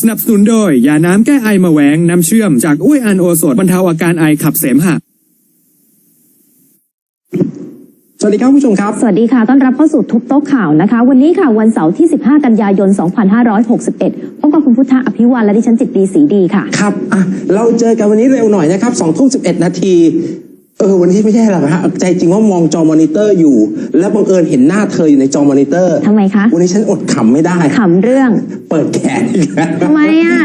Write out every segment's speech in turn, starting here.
สนับสนุนโดยยาน้ำแก้ไอมาแหวงน้ำเชื่อมจากอุ้ยอันโอสถบรรเทาอาการไอขับเสมหะ สวัสดีครับผู้ชมครับ สวัสดีค่ะ ต้อนรับเข้าสู่ทุบโต๊ะข่าวนะคะ วันนี้ค่ะวันเสาร์ที่ 15 กันยายน 2561 พบกับคุณพุทธอภิวันและดิฉันจิตดีสีดีค่ะ ครับอะเราเจอกันวันนี้เร็วหน่อยนะครับสองทุ่มสิบเอ็ดนาที เออวันนี้ไม่ใช่หรอกนะฮะใจจริงว่ามองจอมอนิเตอร์อยู่ แล้วบังเอิญเห็นหน้าเธออยู่ในจอมอนิเตอร์ทำไมคะ วันนี้ฉันอดขำไม่ได้ ขำเรื่อง เปิดแขนอีกแล้วทำไมอะ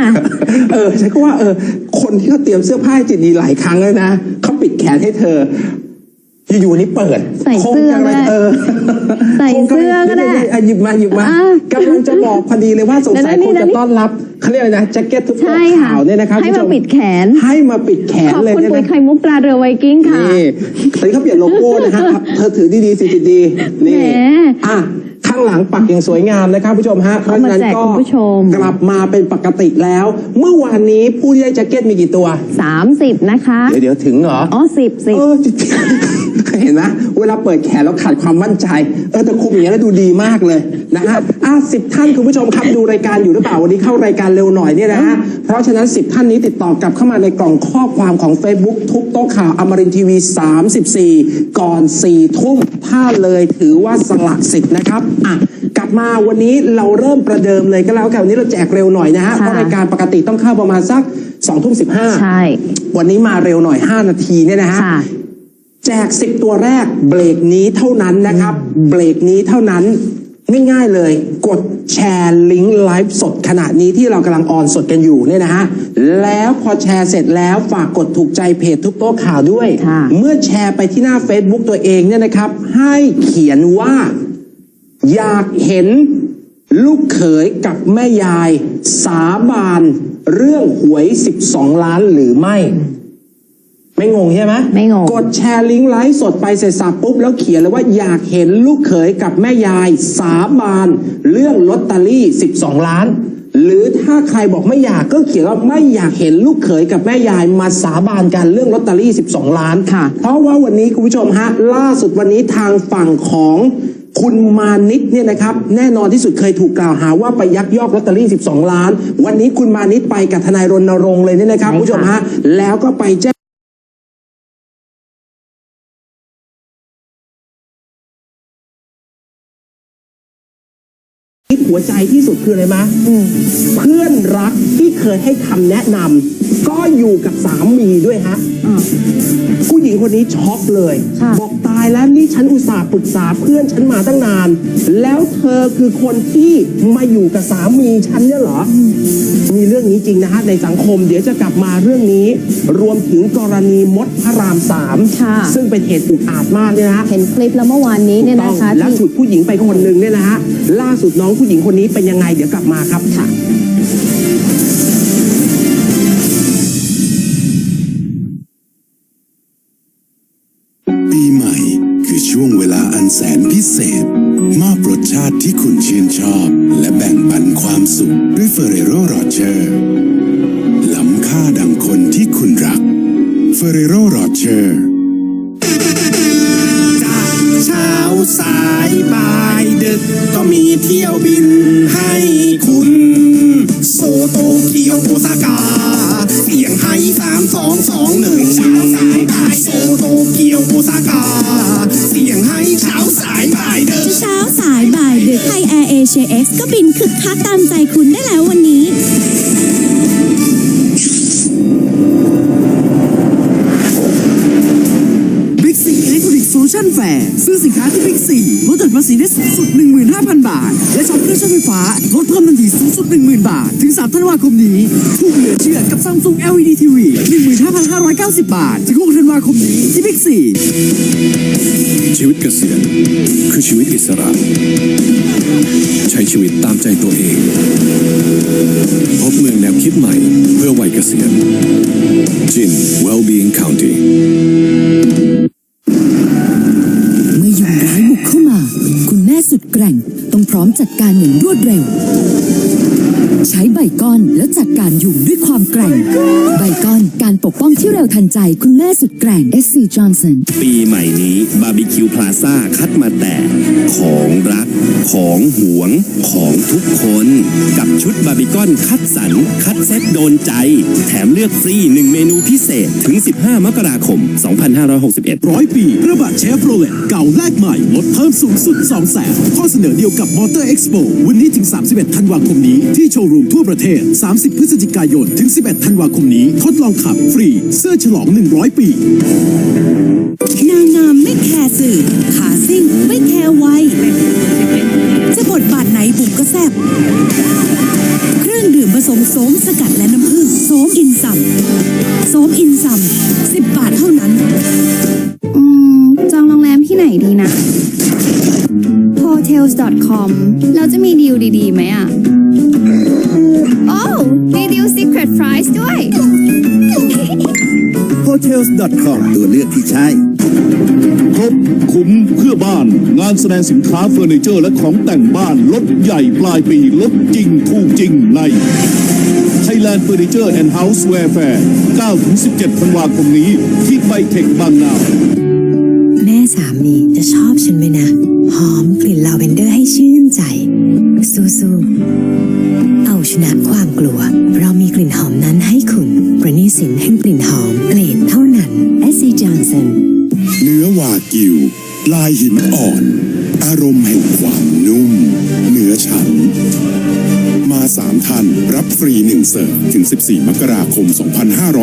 เออฉันก็ว่าเออ คนที่เขาเตรียมเสื้อผ้าให้จิตดีหลายครั้งแล้วนะเขาปิดแขนให้เธอ อยู่ๆวันนี้เปิดใส่เสื้อคงจะก็ได้เออใส่เสื้อก็ได้คงจะอะหยิบมาหยิบมาอะกำลังจะบอกพอดีเลยว่าสงสัยเดี๋คยวงนะจะนี่ต้อนรับ เขาเรียกอะไรนะแจ็คเก็ตทุกใช่ค่ะขาวเนี่ยนะครับให้คุณมาผู้ชปิดแขน ให้มาปิดแขนขอบเลยคุณเนี่ยปุ๋ยนะไข่มุกตราเรือไวกิ้งค่ะ นี่ตอนนี้เขาเปลี่ยนโลโก้นะฮะเธอถือดีๆสิดีๆนี่แหมอะข้างหลังปักอย่างสวยงามนะครับผู้ชมฮะเพเอาราะฉะมานั้นแจกก็คุณผู้ชม กลับมาเป็นปกติแล้ว เมื่อวานนี้ผู้ที่ได้แจ็คเก็ตมีกี่ตัว 30 นะคะ เดี๋ยวเดี๋ยวถึงเหรอ อ๋อ10เออจริงๆ เห็นไหมเวลาเปิดแขนแล้วขาดความมั่นใจ เออแต่คุมอย่างนี้ยแล้วดูดีมากเลยนะฮะอะสิบท่านคุณผู้ชมครับดูรายการอยู่หรือเปล่าวันนี้เข้ารายการเร็วหน่อยเนี่ยนะฮะเพราะฉะนั้นสิบท่านนี้ติดต่อกลับเข้ามาในกล่องข้อความของ Facebook ทุกโต๊ะข่าวอมรินทีวี 34 ก่อน4ทุ่มถ้าเลยถือว่าสละสิทธิ์นะครับอะกลับมาวันนี้เราเริ่มประเดิมเลยก็แล้วกันวันนี้เราแจกเร็วหน่อยนะฮะเพราะรายการปกติต้องเข้าประมาณสัก2ทุ่ม15ใช่วันนี้มาเร็วหน่อย 5 นาทีเนี่ยนะฮะค่ะ แจก10ตัวแรกเบรกนี้เท่านั้นนะครับ เบรกนี้เท่านั้นง่ายๆเลย กดแชร์ลิงก์ไลฟ์สดขณะนี้ที่เรากำลังออนสดกันอยู่เนี่ยนะฮะ แล้วพอแชร์เสร็จแล้วฝากกดถูกใจเพจทุกโต๊ะข่าวด้วย ค่ะ เมื่อแชร์ไปที่หน้า Facebook ตัวเองเนี่ยนะครับ ให้เขียนว่า อยากเห็นลูกเขยกับแม่ยาย สาบานเรื่องหวย 12 ล้านหรือไม่ ไม่งงใช่ไหมไม่งง กดแชร์ลิงก์ไลฟ์สดไปเสร็จสับปุ๊บ แล้วเขียนเลยว่าอยากเห็นลูกเขยกับแม่ยายสาบานเรื่องลอตเตอรี่ 12 ล้าน หรือถ้าใครบอกไม่อยากก็เขียนว่าไม่อยากเห็นลูกเขยกับแม่ยายมาสาบานกันเรื่องลอตเตอรี่ 12 ล้านค่ะ เพราะว่าวันนี้คุณผู้ชมฮะล่าสุดวันนี้ทางฝั่งของคุณมานิดเนี่ยนะครับแน่นอนที่สุดเคยถูกกล่าวหาว่าไปยักยอกลอตเตอรี่ 12 ล้าน วันนี้คุณมานิดไปกับทนายรณรงค์เลยเนี่ยนะครับใช่ค่ะคุณผู้ชมฮะแล้วก็ไปแจ้ง ที่หัวใจที่สุดคืออะไรมะเพื่อนรักที่เคยให้คำแนะนำก็อยู่กับสามีด้วยฮะอ่าผู้หญิงคนนี้ช็อกเลยค่ะบอกตายแล้วนี่ฉันอุตส่าห์ปรึกษาเพื่อนฉันมาตั้งนาน แล้วเธอคือคนที่มาอยู่กับสามีฉันเนี่ยเหรออมีเรื่องนี้จริงนะฮะในสังคมเดี๋ยวจะกลับมาเรื่องนี้ รวมถึงกรณีมดพระรามสามค่ะซึ่งเป็นเหตุอุกอาจมากเนี่ยนะฮะเห็นคลิปแล้วเมื่อวานนี้เนี่ยนะคะแล้วที่ฉุดผู้หญิงไปคนหนึ่งเนี่ยนะฮะล่าสุดน้องผู้หญิงคนนี้เป็นยังไงเดี๋ยวกลับมาครับค่ะปีใหม่คือช่วงเวลาอันแสนพิเศษ มอบรสชาติที่คุณชื่นชอบ และแบ่งปันความสุขด้วยเฟรโรโรเชอร์ล้ำค่าดังคนที่คุณรักเฟรโรโรเชอร์ามใจคุณได้แล้ววันนี้ ชันแฟร์ซื้อสินค้าที่บิ๊กซีลดหย่อนภาษีได้สูงสุด 15,000 บาท และช็อปเครื่องใช้ไฟฟ้าลดเพิ่มทันทีสูงสุด 10,000 บาท ถึง 3 ธันวาคมนี้ถูกเหลือเชื่อกับ Samsung LED TV 15,590 บาท ถึง 6 ธันวาคมนี้ที่บิ๊กซีชีวิตเกษียณคือชีวิตอิสระ ใช้ชีวิตตามใจตัวเอง พบเมืองแนวคิดใหม่ เพื่อวัยเกษียณจิน Wellbeing County สุดแกร่ง ต้องพร้อมจัดการอย่างรวดเร็ว ใช้ไบก้อนแล้วจัดการยุงด้วยความแกร่งไบก้อนการปกป้องที่เร็วทันใจคุณแม่สุดแกร่ง SC Johnson ปีใหม่นี้บาร์บีคิวพลาซ่าคัดมาแต่ของรัก ของหวง ของทุกคน กับชุดบาร์บีคอนคัดสรรคัดเซ็ตโดนใจ แถมเลือกฟรี 1 เมนูพิเศษถึง 15 มกราคม 2561ร้อยปีกระบะเชฟโรเลตเก่าแลกใหม่ ลดเพิ่มสูงสุด2แสนข้อเสนอเดียวกับมอเตอร์เอ็กซ์โปวันนี้ถึง 31 ธันวาคมนี้ที่โชว์รูมทั่วประเทศ 30 พฤศจิกายน ถึง 11 ธันวาคมนี้ ทดลองขับฟรี เสื้อฉลอง 100 ปี นางงามไม่แคร์สื่อ ขาซิ่งไม่แคร์วัยจะบทบาทไหนบุ๋มก็แซ่บเครื่องดื่มผสมโสมสกัดและน้ำผึ้งโสมอินซัมโสมอินซัมสิบบาทเท่านั้น hotels.com ตัวเลือกที่ใช่ ครบคุ้มเพื่อบ้าน งานแสดงสินค้าเฟอร์นิเจอร์และของแต่งบ้านลดใหญ่ปลายปีลดจริงถูกจริงใน Thailand Furniture and Houseware Fair 9-17ธันวาคมนี้ ที่ไบเทคบางนาแม่สามีจะชอบฉันไหมนะ หอมกลิ่นลาเวนเดอร์ให้ชื่นใจ สู้ๆเอาชนะความกลัว เรามีกลิ่นหอมนั้นให้คุณ ประณีสินแห่งกลิ่นหอม วากิว ลายหินอ่อน อารมณ์แห่งความนุ่ม เหนือฉันมาสามท่านรับฟรีหนึ่งเสิร์ฟถึง 14 มกราคม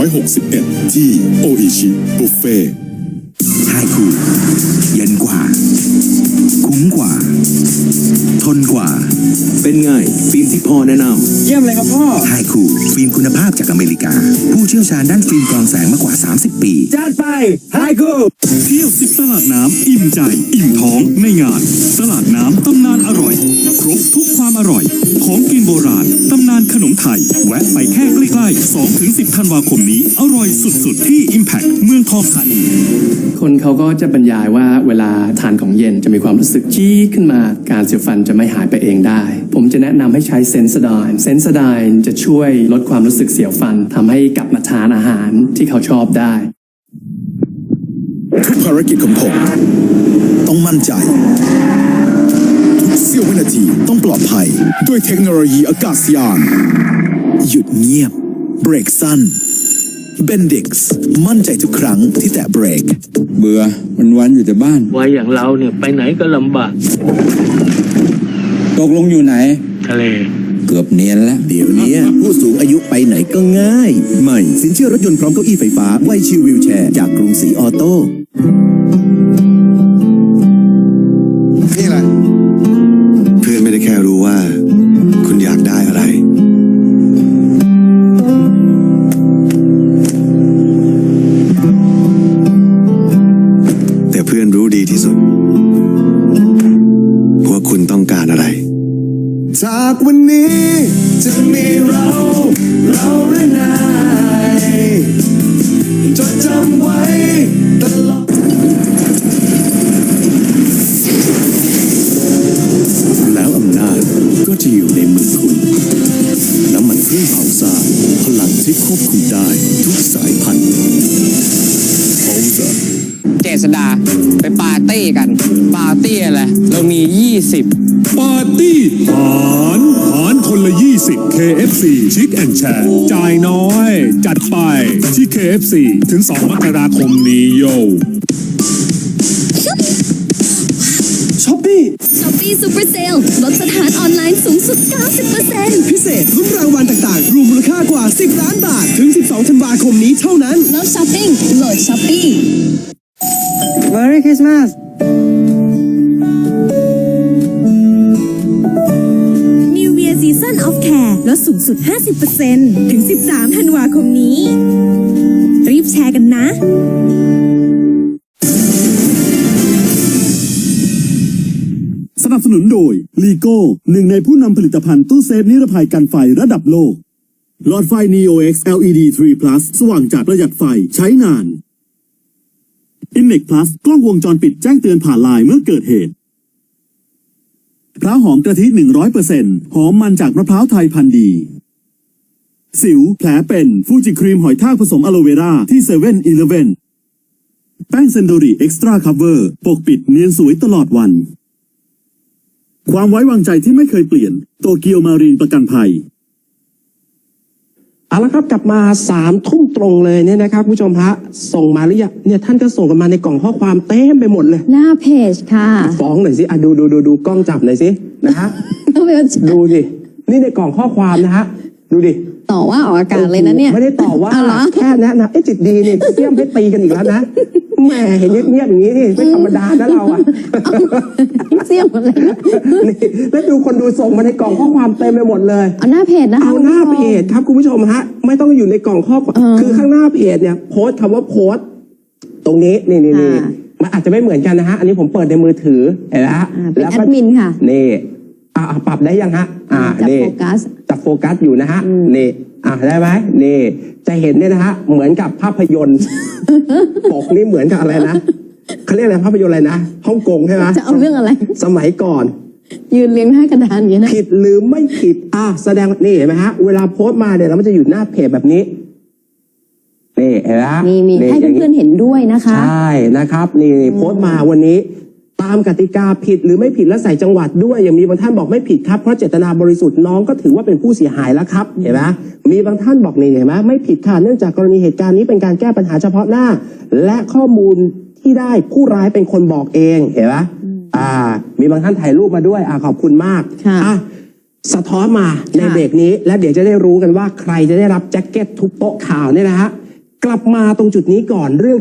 2561 ที่โออิชิบุฟเฟ่ใช่คูเย็นกว่า คุ้มกว่า ทนกว่า เป็นไงฟิล์มที่พ่อแนะนเยี่ยมเลยครับพ่อไฮคูฟิล์มคุณภาพจากอเมริกา ผู้เชี่ยวชาญด้านฟิล์มกรองแสงมากกว่า 30 ปีจัดไปไฮกูเที่ยวสิบตลาดน้ำอิ่มใจ อิ่มท้องในงาน ตลาดน้ำตำนานอร่อยคร บทุกความอร่อย ของกินโบราณ ตำนานขนมไทย แวะไปแค่ใกล้ๆ2ถึง10 ธันวาคมนี้ อร่อยสุดๆ ที่ Impact เมืองทองธานี คนเขาก็จะบรรยายว่าเวลาทานของเย็นจะมีความรู้สึกจี้ขึ้นมา การเสียวฟันจะไม่หายไปเองได้ ผมจะแนะนำให้ใช้เซนส d ด n เซนส d ด n จะช่วยลดความรู้สึกเสียวฟันทำให้กลับมาทานอาหารที่เขาชอบได้ ทุกภารกิจของผม ต้องมั่นใจทุก เสี้ยววินาทีต้องปลอดภัย ด้วยเทคโนโลยีอากาศยาน หยุดเงียบ เบรกสั้นเบนดิกส์มั่นใจทุกครั้งที่แตะเบรก เบื่อวันวันๆอยู่แต่บ้าน วัยอย่างเราเนี่ยไปไหนก็ลำบาก ตกลงอยู่ไหน ทะเล เกือบเนียนแล้ว เดี๋ยวนี้ผู้สูงอายุไปไหนก็ง่าย ใหม่ สินเชื่อรถยนต์พร้อมเก้าอี้ไฟฟ้าไวชิววิวแชร์ จากกรุงศรีออโต้ ษดาไปปาร์ตี้กัน ปาร์ตี้อะไรเรามี 20 ปาร์ตี้หารหารคนละ 20 KFC ชิคแอนแชร์จ่ายน้อย จัดไปที่ KFC ถึง 2 มกราคมนี้โยช้อปปี้ช้อปปี้ซูเปอร์เซลลดสถานออนไลน์สูงสุด 90%พิเศษลุ้นรางวัลต่างๆ รวมมูลค่ากว่า 10 ล้านบาท ถึง 12 ธันวาคมนี้เท่านั้น แล้วช้อปปิ้งโหลดช้อปปี้ Merry Christmas New Year Season of Care ลดสูงสุด 50%ถึง 13 ธันวาคมนี้ รีบแชร์กันนะสนับสนุนโดยลีโก้หนึ่งในผู้นำผลิตภัณฑ์ตู้เซฟนิรภัยกันไฟระดับโลก หลอดไฟ Neo X LED 3 Plus สว่างจัดประหยัดไฟใช้นาน Innex Plus กล้องวงจรปิดแจ้งเตือนผ่านไลน์เมื่อเกิดเหตุพร้าวหอมกะทิ 100%หอมมันจากมะพร้าวไทยพันธุ์ดี สิว แผลเป็น ฟูจิครีมหอยทากผสมอะโลเวราที่เซเว่นอีเลฟเว่นแป้งเซนโดริเอ็กซ์ตร้าคัฟเวอร์ปกปิดเนียนสวยตลอดวัน ความไว้วางใจที่ไม่เคยเปลี่ยน โตเกียวมารีนประกันภัย เอาละครับกลับมาสามทุ่มตรงเลยเนี่ยนะครับผู้ชมฮะส่งมาหรือยังเนี่ยท่านก็ส่งกันมาในกล่องข้อความเต็มไปหมดเลย หน้าเพจค่ะฟ้องหน่อยสิอะดูดูดูดูกล้องจับหน่อยสินะฮะต้องเป็นดูดินี่ในกล่องข้อความนะฮะดูดิต่อว่าออกอากาศเลยนะเนี่ยไม่ได้ตอบว่าอ๋อเหรอแค่แนะนำเอ๊ะจิตดีนี่เสี่ยมให้ตีกันอีกแล้วนะ แหมเห็นเงียบๆอย่างนี้นี่ไม่ธรรมดานะเราอะเสี่ยมหมดเลยนะนี่แล้วดูคนดูส่งมาในกล่องข้อความเต็มไปหมดเลย เอาหน้าเพจนะคะเอาหน้าคุณเพผู้ชมจครับคุณผู้ชมฮะ ไม่ต้องอยู่ในกล่องข้อความเออคือข้างหน้าเพจเนี่ย โพสต์คำว่าโพสต์ตรงนี้นี่นี่นี่ค่ะมันอาจจะไม่เหมือนกันนะฮะ อันนี้ผมเปิดในมือถือเห็นไหมฮะอ่าเป็นล้วแอดมินค่ะนี่อ่าอ่าปรับได้ยังฮะ อ่าจับนี่โฟกัส จับโฟกัสอยู่นะฮะอืมนี่อ่าได้ไหมนี่ จะเห็นเนี่ยนะฮะเหมือนกับภาพยนตร์ปกนี่เหมือนกับอะไรนะเขาเรียกอะไรภาพยนตร์อะไรนะฮ่องกงใช่ไหมจะเอาเรื่องอะไร สมัยก่อน ยืนเรียงหน้ากระดานอย่างนี้นะผิดหรือไม่ผิดอะแสดงนี่เห็นไหมฮะ เวลาโพสต์มาเนี่ยแล้วมันจะอยู่หน้าเพจแบบนี้นี่เห็นไหมฮะมีมีให้ย่างเพื่อนๆเห็นด้วยนะคะ ใช่นะครับ นี่นี่โพสต์มาวันนี้ ตามกติกาผิดหรือไม่ผิดและใส่จังหวัดด้วยอย่างมีบางท่านบอกไม่ผิดครับเพราะเจตนาบริสุทธิ์น้องก็ถือว่าเป็นผู้เสียหายแล้วครับเห็นไหมมีบางท่านบอกนี่เห็นไหมไม่ผิดค่ะเนื่องจากกรณีเหตุการณ์นี้เป็นการแก้ปัญหาเฉพาะหน้า และข้อมูลที่ได้ผู้ร้ายเป็นคนบอกเองเห็นไหมอ่า มีบางท่านถ่ายรูปมาด้วยอ่าขอบคุณมากค่ะอะสะท้อนมาในค่ะเบรกนี้ และเดี๋ยวจะได้รู้กันว่าใครจะได้รับแจ็คเก็ตทุบโต๊ะข่าวเนี่ยนะฮะกลับมาตรงจุดนี้ก่อนเรื่อง